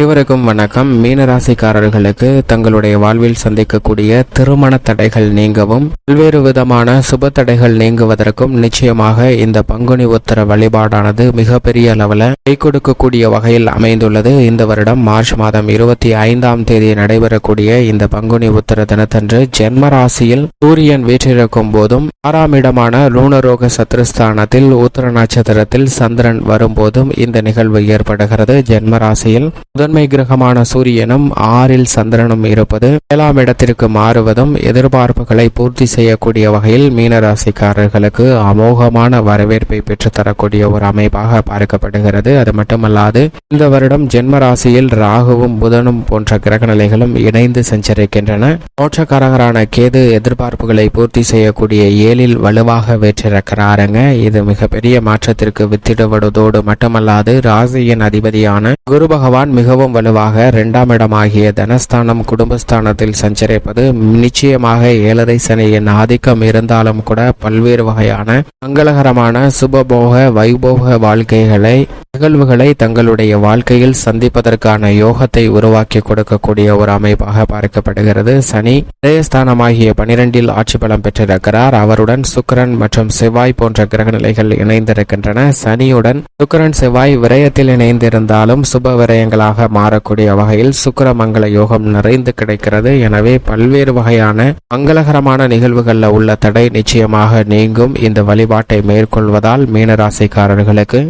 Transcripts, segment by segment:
அனைவருக்கும் வணக்கம். மீனராசிக்காரர்களுக்கு தங்களுடைய வாழ்வில் சந்திக்கக்கூடிய திருமண தடைகள் நீங்கவும் பல்வேறு விதமான சுப தடைகள் நீங்குவதற்கும் நிச்சயமாக இந்த பங்குனி உத்தர வழிபாடானது மிகப்பெரிய அளவில் கை கொடுக்கக்கூடிய வகையில் அமைந்துள்ளது. இந்த வருடம் மார்ச் மாதம் இருபத்தி ஐந்தாம் தேதி நடைபெறக்கூடிய இந்த பங்குனி உத்தர தினத்தன்று ஜென்ம ராசியில் சூரியன் வீற்றிருக்கும் போதும் ஆறாம் இடமான லூனரோக சத்ருஸ்தானத்தில் உத்தர நட்சத்திரத்தில் சந்திரன் வரும்போதும் இந்த நிகழ்வு ஏற்படுகிறது. ஜென்ம ராசியில் முதன்மை கிரகமான சூரியனும் ஆறில் சந்திரனும் இருப்பது ஏழாம் இடத்திற்கு மாறுவதும் எதிர்பார்ப்புகளை பூர்த்தி செய்யக்கூடிய வகையில் மீனராசிக்காரர்களுக்கு அமோகமான வரவேற்பை பெற்றுத்தரக்கூடிய ஒரு அமைப்பாக பார்க்கப்படுகிறது. அது மட்டுமல்லாது இந்த வருடம் ஜென்ம ராசியில் ராகுவும் புதனும் போன்ற கிரக நிலைகளும் இணைந்து சஞ்சரிக்கின்றன. மோட்சக்காரகரான கேது எதிர்பார்ப்புகளை பூர்த்தி செய்யக்கூடிய ஏழில் வலுவாக வெற்றிருக்கிறாருங்க. இது மிகப்பெரிய மாற்றத்திற்கு வித்திடுவதோடு மட்டுமல்லாது ராசியின் அதிபதியான குரு பகவான் மிகவும் வலுவாக இரண்டாம் இடமாகிய தனஸ்தானம் குடும்பஸ்தானத்தில் சஞ்சரிப்பது நிச்சயமாக ஏழரை சனியின் ஆதிக்கம் இருந்தாலும் கூட பல்வேறு வகையான மங்களகரமான சுபபோக வைபோக வாழ்க்கைகளை நிகழ்வுகளை தங்களுடைய வாழ்க்கையில் சந்திப்பதற்கான யோகத்தை உருவாக்கி கொடுக்கக்கூடிய ஒரு அமைப்பாக பார்க்கப்படுகிறது. சனி இதயஸ்தானமாகிய பனிரெண்டில் ஆட்சி பலம் பெற்றிருக்கிறார். அவருடன் சுக்கரன் மற்றும் செவ்வாய் போன்ற கிரகநிலைகள் இணைந்திருக்கின்றன. சனியுடன் சுக்கரன் செவ்வாய் விரயத்தில் இணைந்திருந்தாலும் சுப விரயங்களாக மாறக்கூடிய வகையில் சுக்கிரமங்கல யோகம் நிறைந்து கிடைக்கிறது. எனவே பல்வேறு வகையான மங்களகரமான நிகழ்வுகளில் உள்ள தடை நிச்சயமாக நீங்கும். இந்த வழிபாட்டை மேற்கொள்வதால் மீனராசிக்காரர்களுக்கு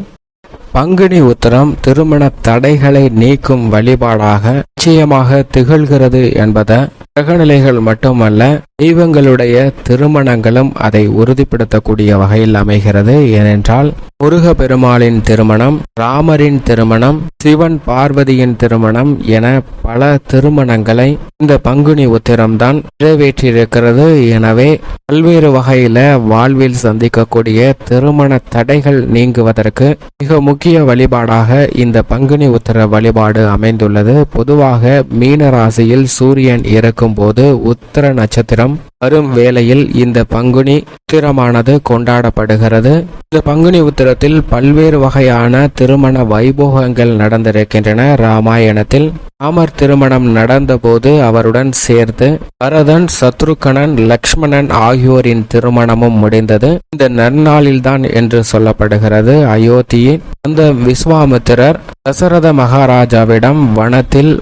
பங்குனி உத்தரம் திருமண தடைகளை நீக்கும் வழிபாடாக நிச்சயமாக திகழ்கிறது என்பதை கிரகநிலைகள் மட்டுமல்ல தெய்வங்களுடைய திருமணங்களும் அதை உறுதிப்படுத்தக்கூடிய வகையில் அமைகிறது. ஏனென்றால் முருக பெருமாளின் திருமணம் ராமரின் திருமணம் சிவன் பார்வதியின் திருமணம் என பல திருமணங்களை இந்த பங்குனி உத்திரம்தான் நிறைவேற்றியிருக்கிறது. எனவே பல்வேறு வகையில வாழ்வில் சந்திக்கக்கூடிய திருமண தடைகள் நீங்குவதற்கு மிக முக்கிய வழிபாடாக இந்த பங்குனி உத்திர வழிபாடு அமைந்துள்ளது. பொதுவாக மீன ராசியில் சூரியன் இருக்கும் போது உத்திர நட்சத்திரம் வரும். வேளையில் இந்த பங்குனி உத்திரமானது கொண்டாடப்படுகிறது. இந்த பங்குனி உத்திரத்தில் பல்வேறு வகையான திருமண வைபோகங்கள் நடந்திருக்கின்றன. ராமாயணத்தில் ராமர் திருமணம் நடந்தபோது அவருடன் சேர்த்து பரதன் சத்ருகணன் லக்ஷ்மணன் ஆகியோரின் திருமணமும் முடிந்தது. இந்த நன்னாளில்தான் என்று சொல்லப்படுகிறது. அயோத்தியின் அந்த விஸ்வாமித்திரர் தசரத மகாராஜாவிடம் வனத்தில்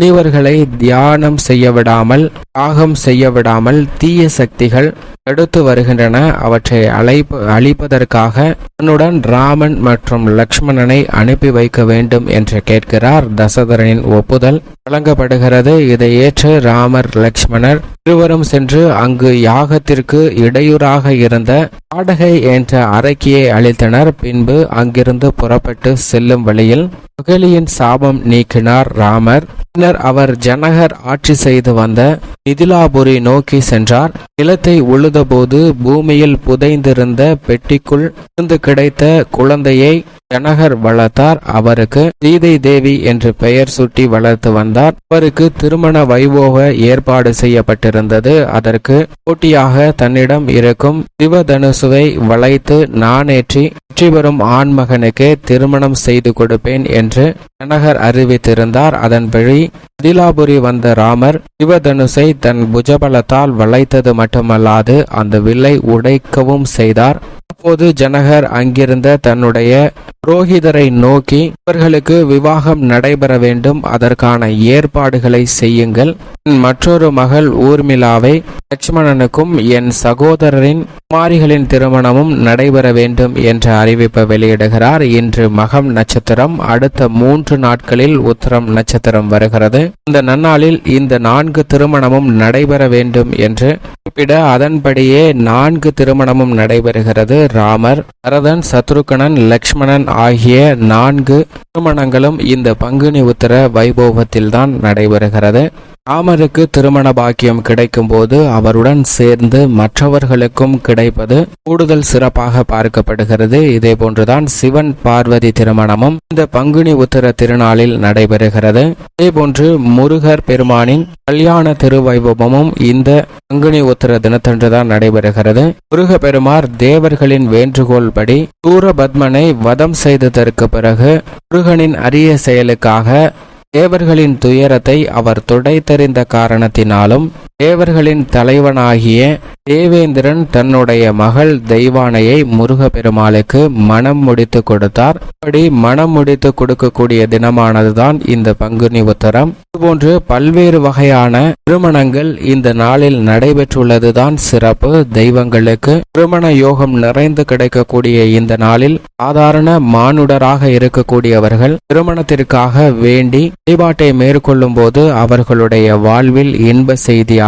முனிவர்களை தியானம் செய்ய விடாமல் யாகம் செய்ய விடாமல் தீய சக்திகள் தடுத்து வருகின்றன. அவற்றை அழைப்பு அழிப்பதற்காக தன்னுடன் ராமன் மற்றும் லக்ஷ்மணனை அனுப்பி வைக்க வேண்டும் என்று கேட்கிறார். தசதரனின் ஒப்புதல் வழங்கப்படுகிறது. இதை ஏற்று ராமர் லக்ஷ்மணர் இருவரும் சென்று அங்கு யாகத்திற்கு இடையூறாக இருந்த பாடகை என்ற அரக்கியை அழித்தனர். பின்பு அங்கிருந்து புறப்பட்டு செல்லும் வழியில் அகலியின் சாபம் நீக்கினார் ராமர். பின்னர் அவர் ஜனகர் ஆட்சி செய்து வந்த மிதிலாபுரி நோக்கி சென்றார். நிலத்தை உழுதபோது பூமியில் புதைந்திருந்த பெட்டிக்குள் இருந்து கிடைத்த குழந்தையை ஜனகர் வளர்த்தார். அவருக்கு சீதை தேவி என்று பெயர் சுட்டி வளர்த்து வந்தார். அவருக்கு திருமண வைபோக ஏற்பாடு செய்யப்பட்டிருந்தது. அதற்கு போட்டியாக தன்னிடம் இருக்கும் சிவதனுசுவை வளைத்து நானேற்றி வெற்றி பெறும் ஆண்மகனுக்கு திருமணம் செய்து கொடுப்பேன் என்று ஜனகர் அறிவித்திருந்தார். அதன்படி அதிலாபுரி வந்த ராமர் சிவதனுசை தன் புஜபலத்தால் வளைத்தது மட்டுமல்லாது அந்த வில்லை உடைக்கவும் செய்தார். அப்போது ஜனகர் அங்கிருந்த தன்னுடைய புரோகிதரை நோக்கி இவர்களுக்கு விவாகம் நடைபெற வேண்டும் அதற்கான ஏற்பாடுகளை செய்யுங்கள். மற்றொரு மகள் ஊர்மிளாவை லட்சுமணனுக்கும் என் சகோதரரின் குமாரிகளின் திருமணமும் நடைபெற வேண்டும் என்ற அறிவிப்பை வெளியிடுகிறார். இன்று மகம் நட்சத்திரம் அடுத்த மூன்று நாட்களில் உத்தரம் நட்சத்திரம் வருகிறது. இந்த நன்னாளில் இந்த நான்கு திருமணமும் நடைபெற வேண்டும் என்று குறிப்பிட அதன்படியே நான்கு திருமணமும் நடைபெறுகிறது. ராமர் பரதன் சத்ருகணன் லக்ஷ்மணன் ஆகிய நான்கு திருமணங்களும் இந்த பங்குனி உத்தர வைபோகத்தில்தான் நடைபெறுகிறது. ராமருக்கு திருமண பாக்கியம் கிடைக்கும் போது அவருடன் சேர்ந்து மற்றவர்களுக்கும் கிடைப்பது கூடுதல் சிறப்பாக பார்க்கப்படுகிறது. இதே போன்றுதான் சிவன் பார்வதி திருமணமும் இந்த பங்குனி உத்தர திருநாளில் நடைபெறுகிறது. இதே போன்று முருகர் பெருமானின் கல்யாண திருவைபவமும் இந்த பங்குனி உத்தர தினத்தன்றுதான் நடைபெறுகிறது. முருக பெருமார் தேவர்களின் வேண்டுகோள் படி சூரபத்மனை வதம் செய்ததற்கு பிறகு முருகனின் அரிய செயலுக்காக தேவர்களின் துயரத்தை அவர் துடைத்தறிந்த காரணத்தினாலும் தேவர்களின் தலைவனாகிய தேவேந்திரன் தன்னுடைய மகள் தெய்வானையை முருகப்பெருமாளுக்கு மனம் முடித்து கொடுத்தார். அப்படி மனம் முடித்து கொடுக்கக்கூடிய தினமானதுதான் இந்த பங்குனி உத்தரம். இதுபோன்று பல்வேறு வகையான திருமணங்கள் இந்த நாளில் நடைபெற்றுள்ளதுதான் சிறப்பு. தெய்வங்களுக்கு திருமண யோகம் நிறைந்து கிடைக்கக்கூடிய இந்த நாளில் சாதாரண மானுடராக இருக்கக்கூடியவர்கள் திருமணத்திற்காக வேண்டி வழிபாட்டை மேற்கொள்ளும் போது அவர்களுடைய வாழ்வில் இன்ப செய்தியாக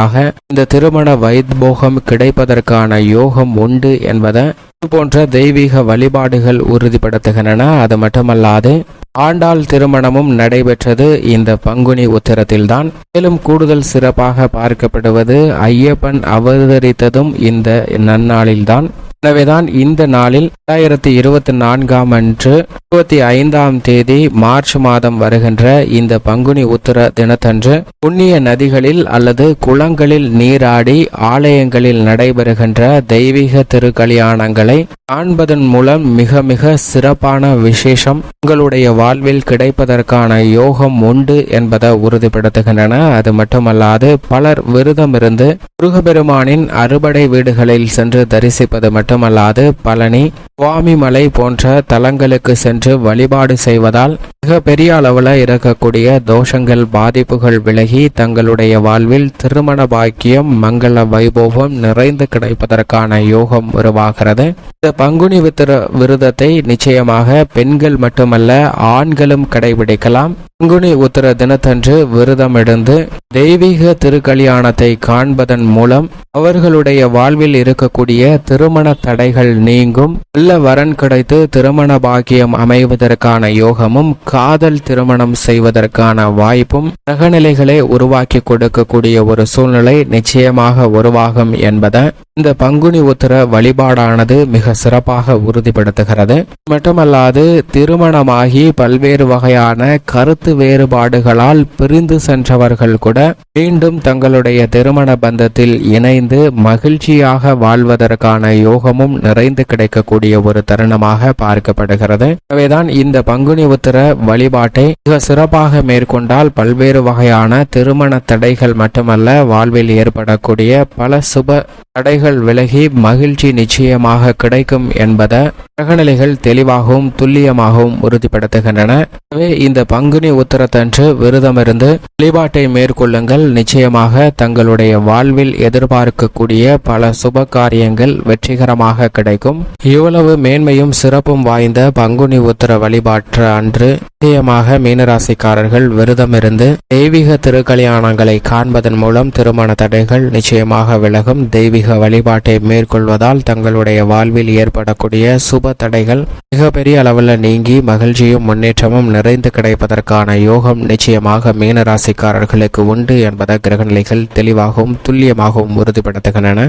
இந்த திருமண வைத்போகம் கிடைப்பதற்கான யோகம் உண்டு என்பதை இது போன்ற தெய்வீக வழிபாடுகள் உறுதிப்படுத்துகின்றன. அது மட்டுமல்லாது ஆண்டாள் திருமணமும் நடைபெற்றது. இந்த பங்குனி உத்திரத்தில்தான் மேலும் கூடுதல் சிறப்பாக பார்க்கப்படுவது. ஐயப்பன் அவதரித்ததும் இந்த நன்னாளில்தான். எனவேதான் இந்த நாளில் இரண்டாயிரத்தி இருபத்தி நான்காம் அன்று இருபத்தி ஐந்தாம் தேதி மார்ச் மாதம் வருகின்ற இந்த பங்குனி உத்தர தினத்தன்று புண்ணிய நதிகளில் அல்லது குளங்களில் நீராடி ஆலயங்களில் நடைபெறுகின்ற தெய்வீக திருக்கல்யாணங்களை காண்பதன் மூலம் மிக மிக சிறப்பான விசேஷம் உங்களுடைய வாழ்வில் கிடைப்பதற்கான யோகம் உண்டு என்பதை உறுதிப்படுத்துகின்றன. அது மட்டுமல்லாது பலர் விருதமிருந்து முருகபெருமானின் அறுபடை வீடுகளில் சென்று தரிசிப்பது மட்டுமல்லாது பழனி சுவாமிமலை போன்ற தலங்களுக்கு சென்று வழிபாடு செய்வதால் மிக பெரிய அளவில் இருக்கக்கூடிய தோஷங்கள் பாதிப்புகள் விலகி தங்களுடைய வாழ்வில் திருமண பாக்கியம் மங்கள வைபோகம் நிறைந்து கிடைப்பதற்கான யோகம் உருவாகிறது. இந்த பங்குனி வித்திர விரதத்தை நிச்சயமாக பெண்கள் மட்டுமல்ல ஆண்களும் கடைபிடிக்கலாம். பங்குனி உத்திர தினத்தன்று விரதம் எடுந்து தெய்வீக திருக்கல்யாணத்தை காண்பதன் மூலம் அவர்களுடைய வாழ்வில் இருக்கக்கூடிய திருமண தடைகள் நீங்கும். நல்ல வரன் கிடைத்து திருமண பாக்கியம் அமைவதற்கான யோகமும் காதல் திருமணம் செய்வதற்கான வாய்ப்பும் கிரகநிலைகளை உருவாக்கி கொடுக்கக்கூடிய ஒரு சூழ்நிலை நிச்சயமாக உருவாகும் என்பதை இந்த பங்குனி உத்திர வழிபாடானது மிக சிறப்பாக உறுதிப்படுத்துகிறது. மட்டுமல்லாது திருமணமாகி பல்வேறு வகையான கருத்து வேறுபாடுகளால் பிரிந்து சென்றவர்கள் கூட மீண்டும் தங்களுடைய திருமண பந்தத்தில் இணைந்து மகிழ்ச்சியாக வாழ்வதற்கான யோகமும் நிறைந்து கிடைக்கக்கூடிய ஒரு தருணமாக பார்க்கப்படுகிறது. எனவேதான் இந்த பங்குனி உத்தர வழிபாட்டை மிக சிறப்பாக மேற்கொண்டால் பல்வேறு வகையான திருமண தடைகள் மட்டுமல்ல வாழ்வில் ஏற்படக்கூடிய பல சுப தடைகள் விலகி மகிழ்ச்சி நிச்சயமாக கிடைக்கும் என்பதை கிரகநிலைகள் தெளிவாகவும் துல்லியமாகவும் உறுதிப்படுத்துகின்றன. எனவே இந்த பங்குனி உத்தரத்தன்று விரதமிருந்து வழிபாட்டை மேற்கொள்ளுங்கள். நிச்சயமாக தங்களுடைய வாழ்வில் எதிர்பார்க்கக்கூடிய பல சுப காரியங்கள் வெற்றிகரமாக கிடைக்கும். இவ்வளவு மேன்மையும் சிறப்பும் வாய்ந்த பங்குனி உத்தர வழிபாட்டு அன்று நிச்சயமாக மீனராசிக்காரர்கள் விரதமிருந்து தெய்வீக திருக்கல்யாணங்களை காண்பதன் மூலம் திருமண தடைகள் நிச்சயமாக விலகும். தெய்வீக வழிபாட்டை மேற்கொள்வதால் தங்களுடைய வாழ்வில் ஏற்படக்கூடிய சுப தடைகள் மிகப்பெரிய அளவில் நீங்கி மகிழ்ச்சியும் முன்னேற்றமும் நிறைந்து கிடைப்பதற்கான யோகம் நிச்சயமாக மீனராசிக்காரர்களுக்கு உண்டு என்பதை கிரகநிலைகள் தெளிவாகவும் துல்லியமாகவும் உறுதிப்படுத்துகின்றன.